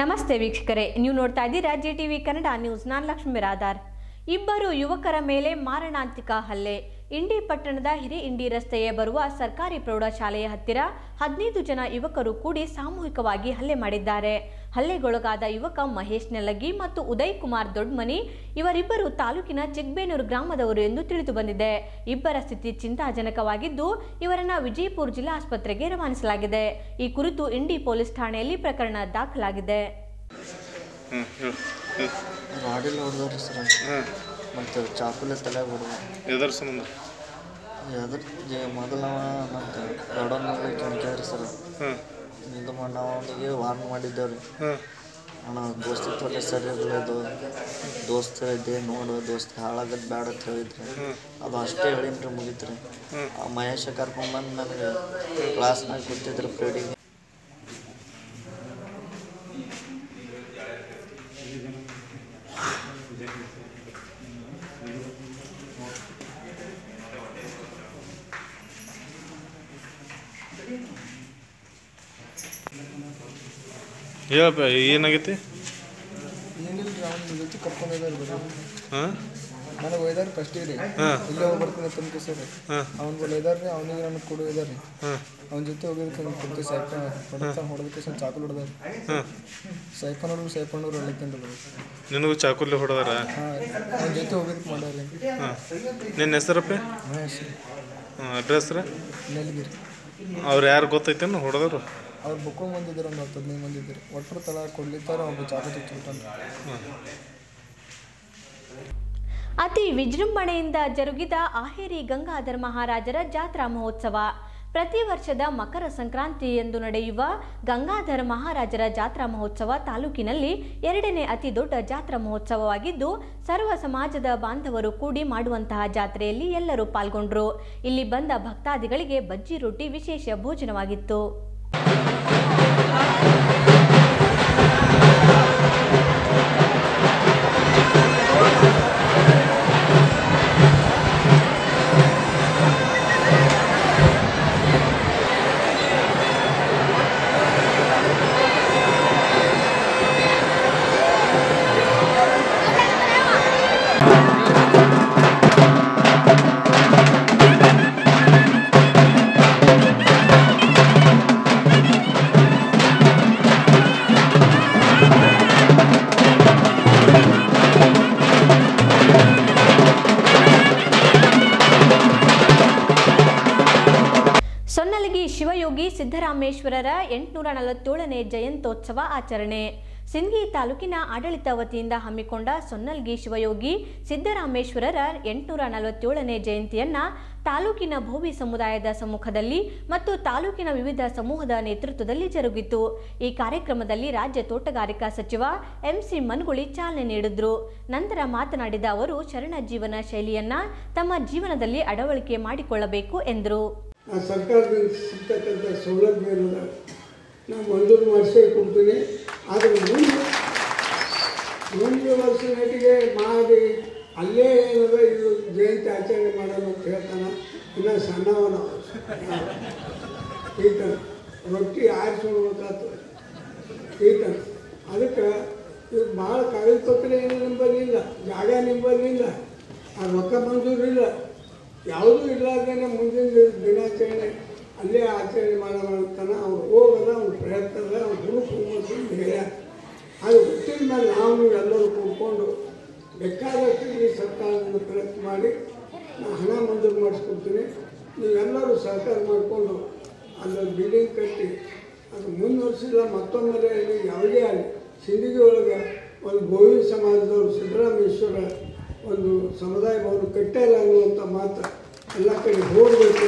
ನಮಸ್ತೆ ವೀಕ್ಷಕರೇ ನೀವು ನೋಡ್ತಾ ಇದ್ದೀರಾ ಜಿ ಟಿವಿ ಕನ್ನಡ ನ್ಯೂಸ್. ನಾನು ಲಕ್ಷ್ಮೀ ಬಿರಾದಾರ್ ಇಬ್ಬರು ಯುವಕರ ಮೇಲೆ ಮಾರಣಾಂತಿಕ ಹಲ್ಲೆ. ಇಂಡಿ ಪಟ್ಟಣದ ಹಿರಿ ಇಂಡಿ ರಸ್ತೆಯ ಬರುವ ಸರ್ಕಾರಿ ಪ್ರೌಢಶಾಲೆಯ ಹತ್ತಿರ ಹದಿನೈದು ಜನ ಯುವಕರು ಕೂಡಿ ಸಾಮೂಹಿಕವಾಗಿ ಹಲ್ಲೆ ಮಾಡಿದ್ದಾರೆ. ಹಲ್ಲೆಗೊಳಗಾದ ಯುವಕ ಮಹೇಶ್ ನೆಲಗಿ ಮತ್ತು ಉದಯ್ ಕುಮಾರ್ ದೊಡ್ಮನಿ ಇವರಿಬ್ಬರು ತಾಲೂಕಿನ ಚಿಕ್ಬೇನೂರು ಗ್ರಾಮದವರು ಎಂದು ತಿಳಿದು ಬಂದಿದೆ. ಇಬ್ಬರ ಸ್ಥಿತಿ ಚಿಂತಾಜನಕವಾಗಿದ್ದು, ಇವರನ್ನು ವಿಜಯಪುರ ಜಿಲ್ಲಾ ಆಸ್ಪತ್ರೆಗೆ ರವಾನಿಸಲಾಗಿದೆ. ಈ ಕುರಿತು ಇಂಡಿ ಪೊಲೀಸ್ ಠಾಣೆಯಲ್ಲಿ ಪ್ರಕರಣ ದಾಖಲಾಗಿದೆ. ಹ್ಞೂ ಹೇಳು ಹೇಳು. ರಾಡಿಲ್ ಹೊಡೆದ್ರಿ ಸರ್ ಮತ್ತು ಚಾಕುಲೆ ತಲೆ ಹೊಡೆದ ಎದ್ರ ಸಂಬಂಧ? ಮೊದಲ ಮತ್ತು ದೊಡ್ಡವನಿಗೆ ಕೆಣಕ್ಯಾದ್ರಿ ಸರ್. ಹಾಂ ಇದು ಮಾಡಿ ನಾವು ಅವನಿಗೆ ವಾರ್ನ್ ಮಾಡಿದ್ದೇವೆ ರೀ ಅಣ್ಣ ದೋಸ್ತಿತ್ವಲ್ಲೇ ಸರಿ ಅದು. ದೋಸ್ತ ನೋಡು ದೋಸ್ತ ಹಾಳಾಗದ್ ಬೇಡ ಅಂತ ಹೇಳಿದ್ರಿ. ಅದು ಅಷ್ಟೇ ಹೇಳಿನ್ರಿ ಮುಗೀತ್ರಿ. ಆ ಮಹೇಶ ನನಗೆ ಕ್ಲಾಸ್ನಾಗ ಕೂತಿದ್ರು ಪ್ರೇಡಿಗೆ ಹೇಳಪ್ಪ ಏನಾಗೈತಿ? ಏನಿಲ್ಲ ರೀ ಅವ್ನ ಜೊತೆ ಕರ್ಕೊಂಡು ಹೋಗ್ಯಾರ ಬರೀ. ಹಾಂ? ನನಗೆ ಒಯ್ದಾರ ಫಸ್ಟಿಗೆ ರೀ. ಹಾಂ. ಇಲ್ಲೇ ಹೋಗಿ ಬರ್ತೀನಿ ತನಕ ಸರ್ ಹಾಂ. ಅವ್ನ ರೀ ಅವನಿಗೆ ನನಗೆ ಕೊಡು ಇದಾರ ರೀ. ಹಾಂ. ಅವ್ನ ಜೊತೆ ಹೋಗಿದ್ದಕ್ಕೆ ಕುಂತು ಸೈಕಲ್ ಹೊಡೆದ ಹೊಡೆದಕ್ಕೆ ಸ್ವಲ್ಪ ಚಾಕು ಹೊಡೆದಾರ ಹಾಂ ಸೈಕಲ್ ಹೊಡೆದು ಸೈಕಲ್ ಹೊಡೆದು ಹೊಡ್ಲಿಕ್ಕೆ ನಿನಗೂ ಚಾಕುಲಿ ಹೊಡೆದಾರ? ಹಾಂ ಅವ್ನ ಜೊತೆ ಹೋಗಿದ್ದಕ್ಕೆ ಮಾಡ್ಯಾರ ಹಾಂ. ನಿನ್ನ ಹೆಸರಪ್ಪ? ಮಹೇಶ್ ಹಾಂ ಅಡ್ರೆಸ್ ರೀ? ನೆಲಗಿರಿ. ಅವ್ರು ಯಾರು ಗೊತ್ತೈತೇನು ಹೊಡದರು ಅವ್ರು ಬುಕ್ಕು ಬಂದಿದ್ರು ಒಂದು ಹತ್ತು ಹದಿನೈದು ಮಂದಿ ಇದ್ರು. ಒಟ್ಟರು ತಳ ಕೊಡ್ಲಿತ್ತಾರ ಅವ್ರು ಚಾಕು ಚುಚ್ಚಿಬಿಟ್ಟಾನ ಅತಿ ವಿಜೃಂಭಣೆಯಿಂದ ಜರುಗಿದ ಆಹೇರಿ ಗಂಗಾಧರ ಮಹಾರಾಜರ ಜಾತ್ರಾ ಮಹೋತ್ಸವ. ಪ್ರತಿ ವರ್ಷದ ಮಕರ ಸಂಕ್ರಾಂತಿ ಎಂದು ನಡೆಯುವ ಗಂಗಾಧರ ಮಹಾರಾಜರ ಜಾತ್ರಾ ಮಹೋತ್ಸವ ತಾಲೂಕಿನಲ್ಲಿ ಎರಡನೇ ಅತಿ ದೊಡ್ಡ ಜಾತ್ರಾ ಮಹೋತ್ಸವವಾಗಿದ್ದು, ಸರ್ವ ಸಮಾಜದ ಬಾಂಧವರು ಕೂಡಿ ಮಾಡುವಂತಹ ಜಾತ್ರೆಯಲ್ಲಿ ಎಲ್ಲರೂ ಪಾಲ್ಗೊಂಡರು. ಇಲ್ಲಿ ಬಂದ ಭಕ್ತಾದಿಗಳಿಗೆ ಬಜ್ಜಿ ರೊಟ್ಟಿ ವಿಶೇಷ ಭೋಜನವಾಗಿತ್ತು. ಶಿವಯೋಗಿ ಸಿದ್ದರಾಮೇಶ್ವರರ ಎಂಟುನೂರ ನಲವತ್ತೇಳನೇ ಜಯಂತೋತ್ಸವ ಆಚರಣೆ. ಸಿಂಧಿ ತಾಲೂಕಿನ ಆಡಳಿತ ವತಿಯಿಂದ ಹಮ್ಮಿಕೊಂಡ ಸೊನ್ನಲ್ಗಿ ಶಿವಯೋಗಿ ಸಿದ್ದರಾಮೇಶ್ವರರ ಎಂಟುನೂರ ನಲವತ್ತೇಳನೇ ಜಯಂತಿಯನ್ನ ತಾಲೂಕಿನ ಭೋವಿ ಸಮುದಾಯದ ಸಮ್ಮುಖದಲ್ಲಿ ಮತ್ತು ತಾಲೂಕಿನ ವಿವಿಧ ಸಮೂಹದ ನೇತೃತ್ವದಲ್ಲಿ ಜರುಗಿತು. ಈ ಕಾರ್ಯಕ್ರಮದಲ್ಲಿ ರಾಜ್ಯ ತೋಟಗಾರಿಕಾ ಸಚಿವ ಎಂಸಿ ಮನ್ಗುಳಿ ಚಾಲನೆ ನೀಡಿದ್ರು. ನಂತರ ಮಾತನಾಡಿದ ಅವರು, ಶರಣ ಜೀವನ ಶೈಲಿಯನ್ನ ತಮ್ಮ ಜೀವನದಲ್ಲಿ ಅಳವಡಿಕೆ ಮಾಡಿಕೊಳ್ಳಬೇಕು ಎಂದರು. ಆ ಸರ್ಕಾರದಿಂದ ಸಿಗ್ತಕ್ಕಂಥ ಸೌಲಭ್ಯ ಏನದ ನಾವು ಮಂಜೂರು ಮಾಡಿಸೇ ಕೊಡ್ತೀನಿ. ಆದರೆ ಮುಂದೆ ಮುಂದೆ ವರ್ಷ ನಟಿಗೆ ಮಾಡಿ ಅಲ್ಲೇ ಏನದ ಇದು ಜಯಂತಿ ಆಚರಣೆ ಮಾಡೋಣ ಅಂತ ಹೇಳ್ತಾನೆ. ಇನ್ನು ಸಣ್ಣವನ. ಈತ ರೊಟ್ಟಿ ಆರಿಸ್ಕೊಳ್ಬೇಕಾಗ್ತದೆ ಈತ ಅದಕ್ಕೆ ಇದು ಭಾಳ ಕಾಗದ ಪತ್ರ ಏನು ನಿಂಬಲ್ಲಿ ಇಲ್ಲ. ಜಾಗ ನಿಂಬಲ್ಲಿ ಇಲ್ಲ. ಆ ರೊಕ್ಕ ಮಂಜೂರಿಲ್ಲ ಯಾವುದೂ ಇಲ್ಲದೇ ಮುಂದಿನ ದಿನ- ದಿನಾಚರಣೆ, ಅಲ್ಲೇ ಆಚರಣೆ ಮಾಡೋಣ ಅವ್ರು ಹೋಗೋದ, ಅವ್ರು ಪ್ರಯತ್ನದ ಅವ್ರು ಹುಡುಕು ಹುಮ್ಮಸ್ಸು ಹೇಳ್ಯಾರ ಅದು ಹುಟ್ಟಿದ ಮೇಲೆ ನಾವು ಎಲ್ಲರೂ ಕೂತ್ಕೊಂಡು ಬೇಕಾದಷ್ಟು ಈ ಸರ್ಕಾರದಿಂದ ಪ್ರಯತ್ನ ಮಾಡಿ ನಾನು ಹಣ ಮಂಜೂರು ಮಾಡಿಸ್ಕೊಡ್ತೀನಿ. ನೀವೆಲ್ಲರೂ ಸಹಕಾರ ಮಾಡಿಕೊಂಡು ಅದರ ಬಿಲ್ಡಿಂಗ್ ಕಟ್ಟಿ, ಅದು ಮುಂದುವರಿಸಿಲ್ಲ ಮತ್ತೊಮ್ಮೆ ಯಾವುದೇ ಆಗಲಿ ಸಿಂದಗಿ ಒಳಗೆ ಒಂದು ಗೋವಿ ಸಮಾಜದವರು ಸಿದ್ದರಾಮೇಶ್ವರ ಒಂದು ಸಮುದಾಯ ಭವನ ಕಟ್ಟಿಲ್ಲ ಅನ್ನುವಂಥ ಮಾತು ಎಲ್ಲ ಕಡೆ ಹೋಗಬೇಕು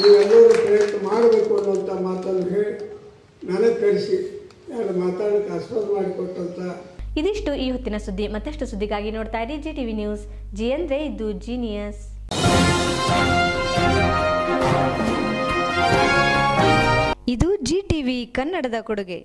ನೀವೆಲ್ಲರೂ ಪ್ರಯತ್ನ ಮಾಡಬೇಕು ಅನ್ನುವಂಥ ಮಾತನ್ನು ಹೇಳಿ ನನಗೆ ಕರೆಸಿ. ಎರಡು ಮಾತಾಡೋಕ್ಕೆ ಆಸ್ವಾದ ಮಾಡಿಕೊಟ್ಟಂಥ ಇದಿಷ್ಟು ಈ ಹೊತ್ತಿನ ಸುದ್ದಿ. ಮತ್ತಷ್ಟು ಸುದ್ದಿಗಾಗಿ ನೋಡ್ತಾ ಇರಿ ಜಿ ಟಿವಿ ನ್ಯೂಸ್. ಜಿ ಅಂದ್ರೆ ಇದು ಜೀನಿಯಸ್. ಇದು ಜಿ ಟಿವಿ ಕನ್ನಡದ ಕೊಡುಗೆ.